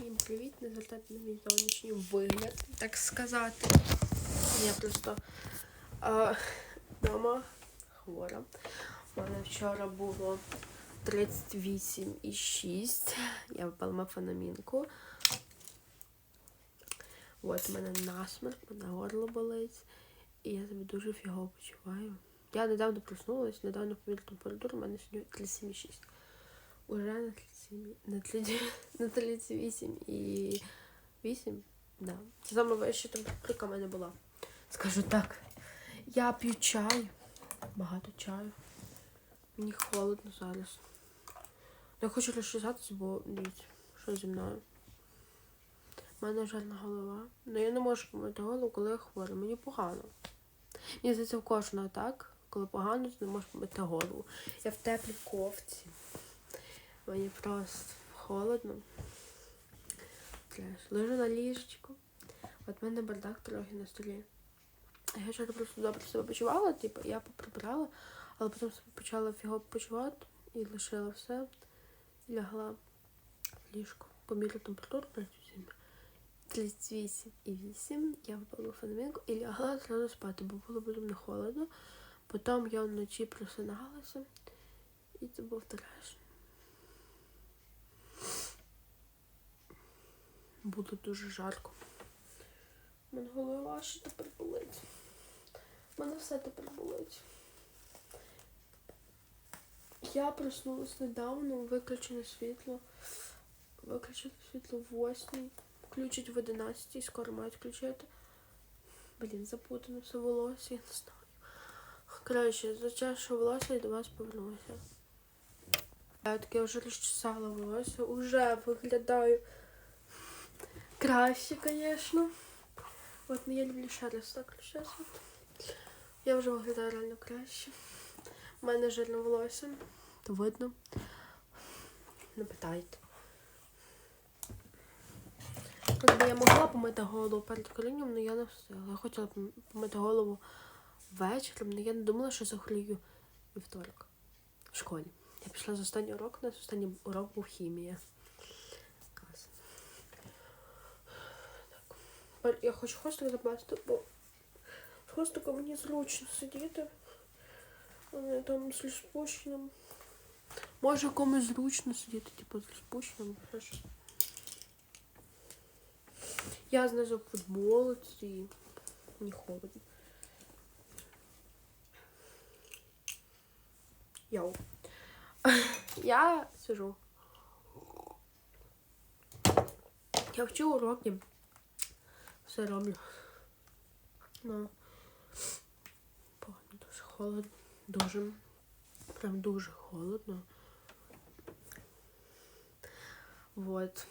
Всім привіт, не звертайте на мій зовнішній вигляд, так сказати. Я просто вдома хвора. У мене вчора було 38,6. Я випала мефанамінку. От у мене насмерть, у мене горло болить. І я себе дуже фігово почуваю. Я недавно проснулась, недавно поміряла температуру, у мене сьогодні 37,6. Уже на 37, на 30, на 38 і 8, да. Це саме вища температура в мене була. Скажу так. Я п'ю чай, багато чаю. Мені холодно зараз. Я хочу розчесатися, бо дивіться, що зі мною. У мене жарна голова. Ну я не можу помити голову, коли я хвора. Мені погано. Мені здається, в кожного так. Коли погано, ти не можеш помити голову. Я в теплій кофті. Мені просто холодно. Треш. Лежу на ліжечку. От в мене бардак трохи на столі. Я вчора просто добре себе почувала, типу, я поприбрала, але потім себе почала фіго почувати і лишила все. Лягла в ліжко. Поміряла температуру 37. 38 і 8. Я випала феномінку і лягла зразу спати, бо було безумно холодно. Потім я вночі просиналася. І це був треш. Було дуже жарко. У мене голова ще тепер болить. У мене все тепер болить. Я проснулась недавно, виключено світло. Виключили світло в 8, включить в 11, скоро мають включити. Блін, запутано все волосся, я не знаю. Коротше, за час, що волосся я до вас повернулася. Я таке вже розчесала волосся, уже виглядаю краще, звісно. От ну я люблю ще раз так розчесувати. Я вже виглядаю реально краще. У мене жирне волосся, то видно. Не питайте. Якби я могла помити голову перед колінням, але я не встигла. Я хотіла помити голову вечором, але я не думала, що захворію вівторок в школі. Я пішла з останній урок, у нас останній урок був хімія. Клас. Так. Тепер Я хочу хостик запасти, бо з хостиком мені зручно сидіти. Вони там з спущеним. Може комусь зручно сидіти, типу, з спущеним. Я знизу футболці. Мені холодно. Йоу. Я сижу. Я вчу уроки. Все роблю. Ну. Погано, дуже холодно. Дуже. Прям дуже холодно. Вот.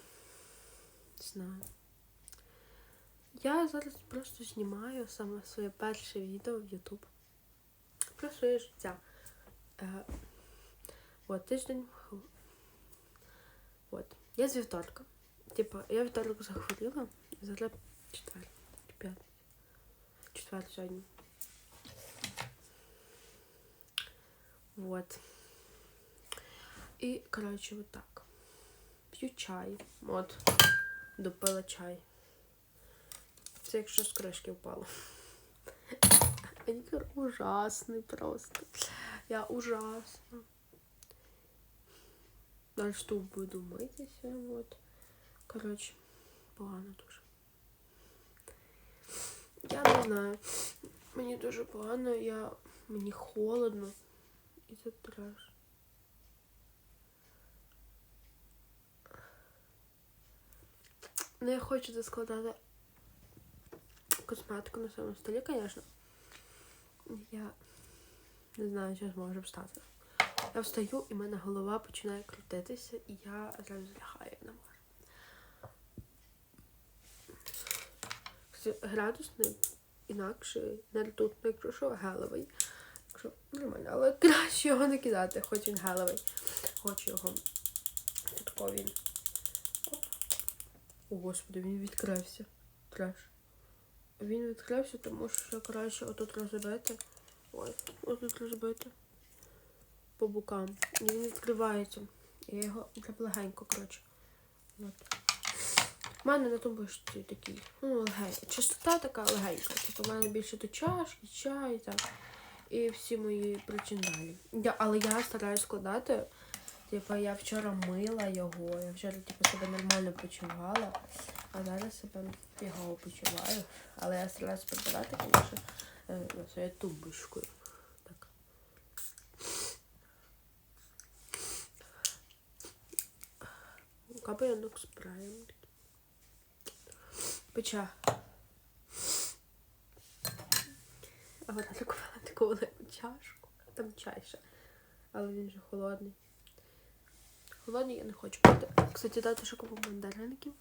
Знаю. Я зараз просто знімаю саме своє перше відео в YouTube. Про своє життя. Е, от тиждень. От. Я з вівторка. Типа, я вівторок захворіла. Зараз четвер. чи П'ятий. Четвер сьогодні. Вот. І, коротше, от так. П'ю чай. От. Допила чай. Це якщо з кришки впало. Манікюр ужасний просто. Я ужасна. Далі тут буду митися. От. Коротше, погано дуже. Я не знаю. Мені дуже погано, я... мені холодно. І це треш. Ну, я хочу це складати косметику на своєму столі, звісно. Я не знаю, що зможу встати. Я встаю і в мене голова починає крутитися, і я зразу лягаю на Градусний інакше не ртутний, якщо що, гелевий. Якщо нормально, але краще його не кидати, хоч він гелевий. Хочу його. Він. Оп. О, господи, він відкрився. Треш. Він відкрився, тому що краще отут розбити. Ой, отут розбити. По бокам. І він відкривається. Я його легенько, коротше. От. У мене на тумбочці такий, ну, легенький. Чистота така легенька. Типу, в мене більше тут чашки, чай так. І всі мої причиндалі. Я, але я стараюсь складати. Типу, я вчора мила його, я вчора типу, себе нормально почувала, а зараз себе його почуваю. Але я стараюсь прибирати, звісно, своєю тумбочкою. Так. Капаянок спраєм. Печа. А вона купила таку велику чашку. Там чай ще. Але він же холодний. Холодний я не хочу пити. Кстати, дати ще купив мандаринків.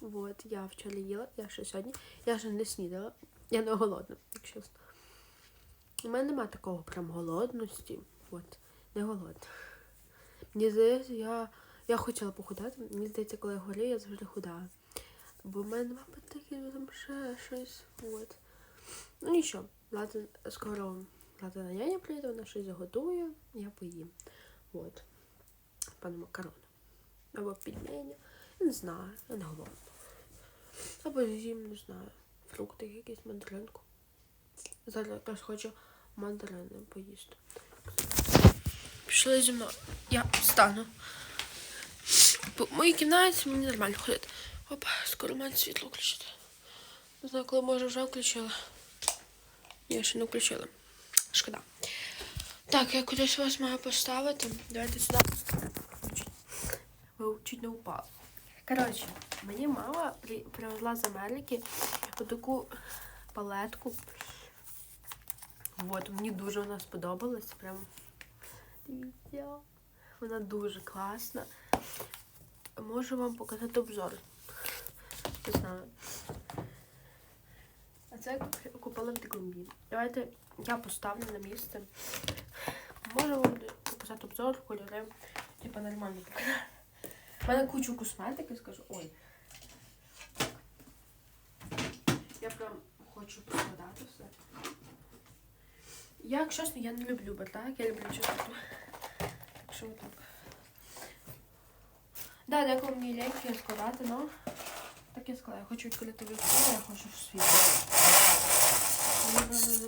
Вот, я вчора їла, я ще сьогодні. Я ще не снідала. Я не голодна, якщо чесно. У мене немає такого прям голодності. От, не голодна. Мені здається, я, я хотіла похудати. Мені здається, коли я горію, я завжди худаю. Бо в мене нема апетиту, там ще щось. От. Ну нічого, Лата, скоро Лата на няня прийде, вона щось заготує, я поїм. От. Пане макарони. Або підмені. Я не знаю, я не голодна. Або з'їм, не знаю. Фрукти якісь мандаринку. Зараз якраз хочу мандарини поїсти. Пішли зі мною. Я встану. В моїй кімнаті мені нормально ходити. Опа, скоро має світло включити. Не знаю, коли може вже включила. Ні, ще не включила. Шкода. Так, я кудись вас маю поставити. Давайте сюди. Ви чуть не упали. Коротше, мені мама при- привезла з Америки таку палетку. Вот, мені дуже вона сподобалась. Прям дивіться. Вона дуже класна. Можу вам показати обзор. Не знаю. А це я купила в Декомбі. Давайте я поставлю на місце. Можу вам показати обзор, кольори. Типа нормально показати. У мене кучу косметики, скажу. Ой. Я прям хочу поскладати все. Як чесно, я не люблю бардак, я люблю чистоту. Так що так. Да, деколи мені легкі складати, но так я складаю. Хочу відкрити вікно, я хочу світло.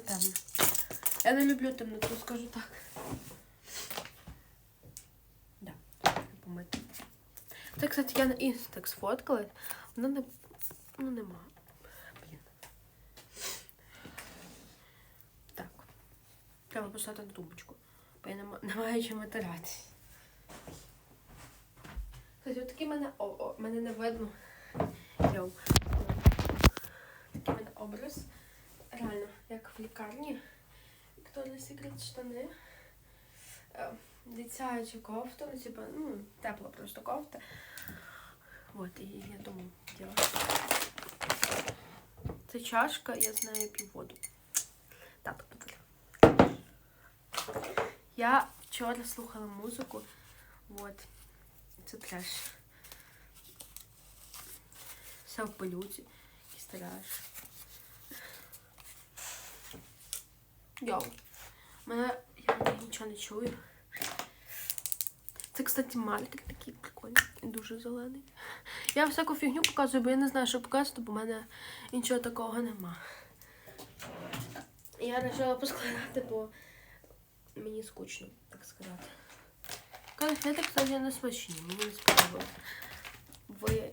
Не. Я не люблю темноту, скажу так. Да. Це, кстати, я на інст так сфоткала. Вона не... Ну, нема. Блін. Так. Треба поставити на тумбочку. Бо я нема- не маю чим витиратись. Кстати, от такий мене... О, о, мене не видно. Йоу. Такий мене образ. Реально, як в лікарні. Вікторія Секрет штани. Е, Дитяча кофта, ну, типа, ну, тепла просто кофта. Вот, і я думаю, діло. Це чашка, я з нею п'ю воду. Так, подарив. Я вчора слухала музику. Вот. Це треш. Все в пилюці. Якийсь треш. Йоу. Мене я нічого не чую. Це, кстати, мальтик такий прикольний і дуже зелений. Я всяку фігню показую, бо я не знаю, що показувати, бо в мене нічого такого нема. Я вирішила поскладати, бо мені скучно, так сказати. Конфети, кстати, не смачні, мені не сподобалось. Ви.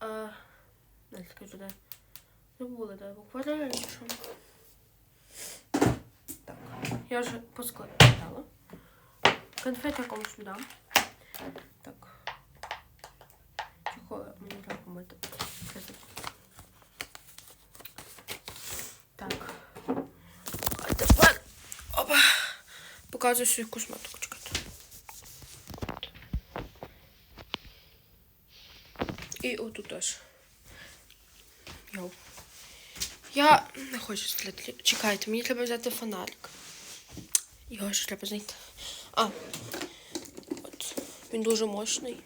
А, не скажу, де. Забула, де в акварелі чи що. Так, я вже поскладала. Конфет я комусь дам. Так. Чого мені треба помити? Так. А тепер опа. Показую свою косметику. І отут теж. Йоу. Я не хочу стріляти. Чекайте, мені треба взяти фонарик. Його ще треба знайти. А. От. Він дуже мощний.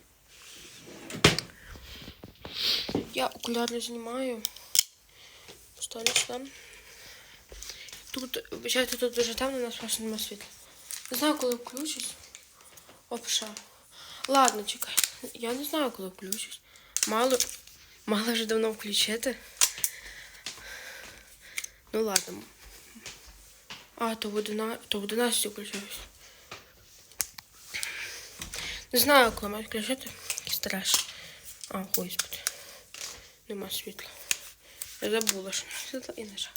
Я окуляри знімаю. Поставлю сюди. Тут, вибачайте, тут дуже темно, у нас просто немає світла. Не знаю, коли включусь. Опша. Ладно, чекай. Я не знаю, коли включусь. Мало. Мало вже давно включити. Ну ладно. А, то в 11, то в 11 включаюсь. Не знаю, коли мають включити. Який страш. А, господи. Нема світла. Я забула, що нема світла і нажала.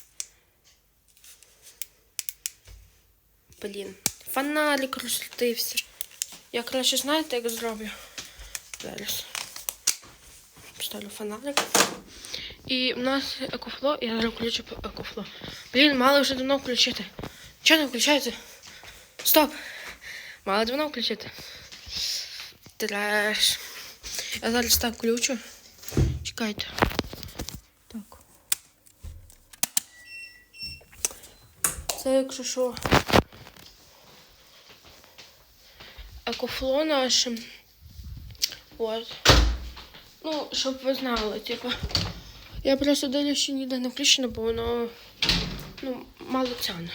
Блін. Фонарик розлютився. Я краще знаєте, як зроблю. Зараз. Поставлю фонарик. І в нас екофло, я зараз включу екофло. Блін, мало вже давно включити. Чого не включається? Стоп! Мало давно включити. Треш. Я зараз так включу. Чекайте. Так. Це якщо що. Екофло наше. От. Ну, щоб ви знали, типу. Я просто дивлюсь, що ніде не включено, бо воно ну, мало тяне.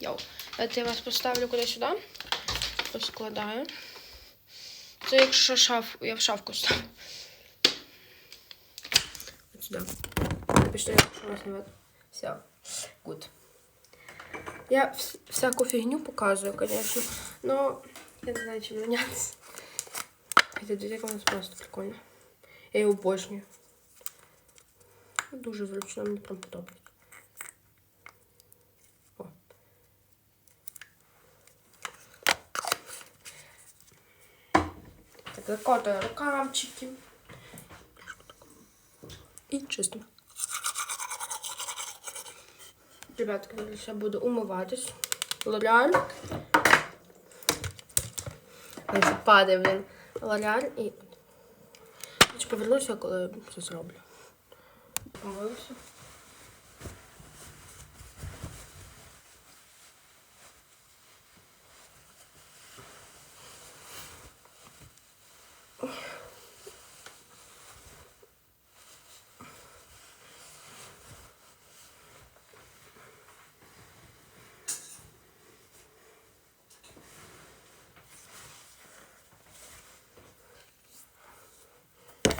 Йоу. Давайте я вас поставлю куди сюди. Поскладаю. Це якщо шаф, я в шафку ставлю. От сюди. Напишіть, якщо вас не. Все. Good. Я вс- всяку фігню показую, конечно, но я не знаю, чим зайнятися. Це дивіться, у нас просто прикольно. Я її обожнюю. Дуже зручно, мені прям подобається. Закотую рукавчики. І чисто. Ребятки, я буду умиватись. Лореаль. Падає, блін. Лореаль і. Я повернуся, коли все зроблю. Помилися.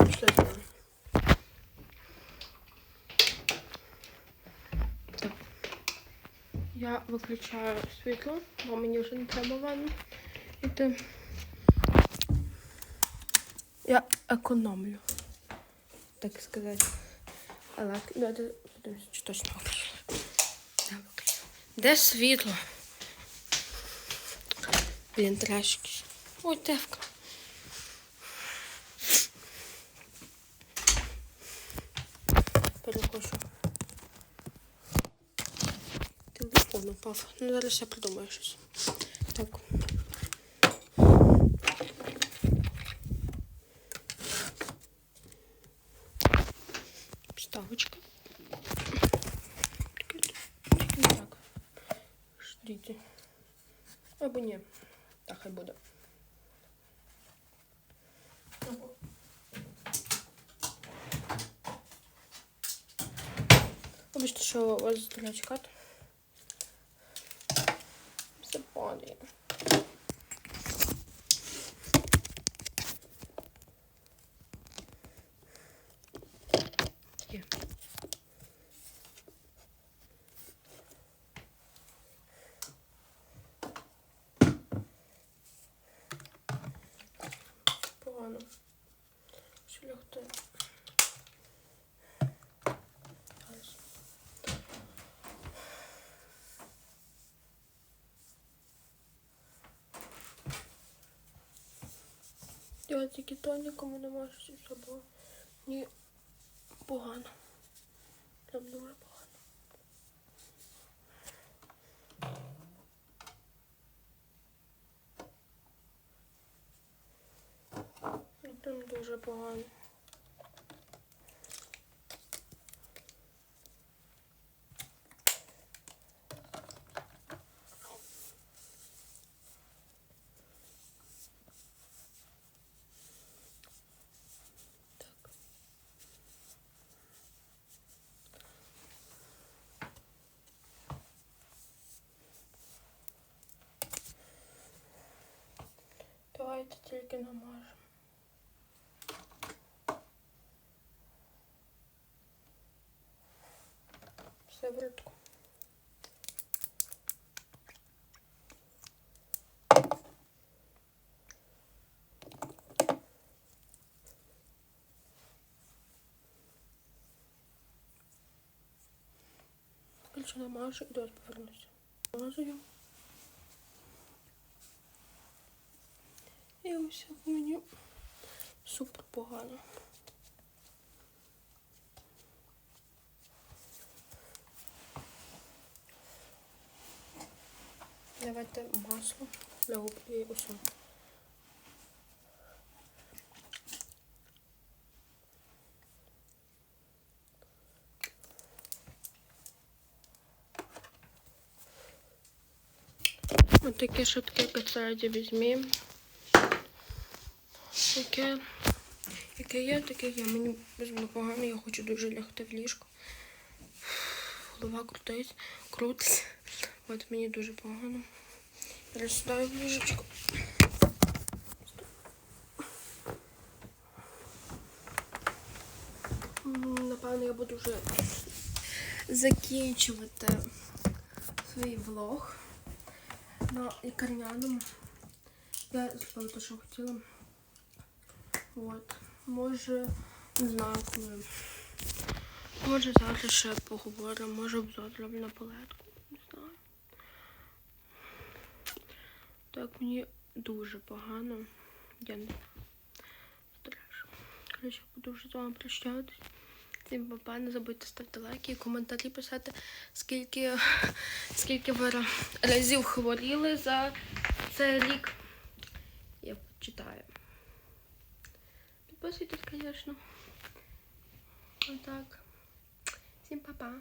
Пішли з нами. Так. Я виключаю світло, бо мені вже не треба ванну іти. Я економлю, так сказати. Але давайте подивимося, чи точно виключила. Де світло? Блін, трашки. Ой, тевка. Упав. Ну, зараз я придумаю щось. Так. Вставочка. Так. Ждите. Або ні. Так хай буде. Вибачте, що вас заставляю падає. Погано. Що лягти? Я тільки тонікому не можу зі собою. Ні, погано. Прям дуже погано. Там Прям дуже погано. Давайте тільки намажемо. Все в рідку. Більше намажу і до вас повернуся. Намажу. І мені супер погано. Давайте масло для губ і усе. Ось таке швидке кацаді візьмі. Яке, яке є, таке є. Мені безумно погано, я хочу дуже лягти в ліжко. Голова крутить, крутиться. От мені дуже погано. Сідаю в ліжечко. Напевно, я буду вже закінчувати свій влог на лікарняному. Я зробила те, що хотіла. От. Може, не знаю коли. Може завтра ще поговоримо, може обзор зроблю на палетку. Не знаю. Так, мені дуже погано. Я не. Страшно. Коротше, буду вже з вами прощатись. Всім папа, не забудьте ставити лайки і коментарі писати, скільки, скільки ви разів хворіли за цей рік. Я почитаю. Підписуйтесь, звісно. Отак. Всім па-па.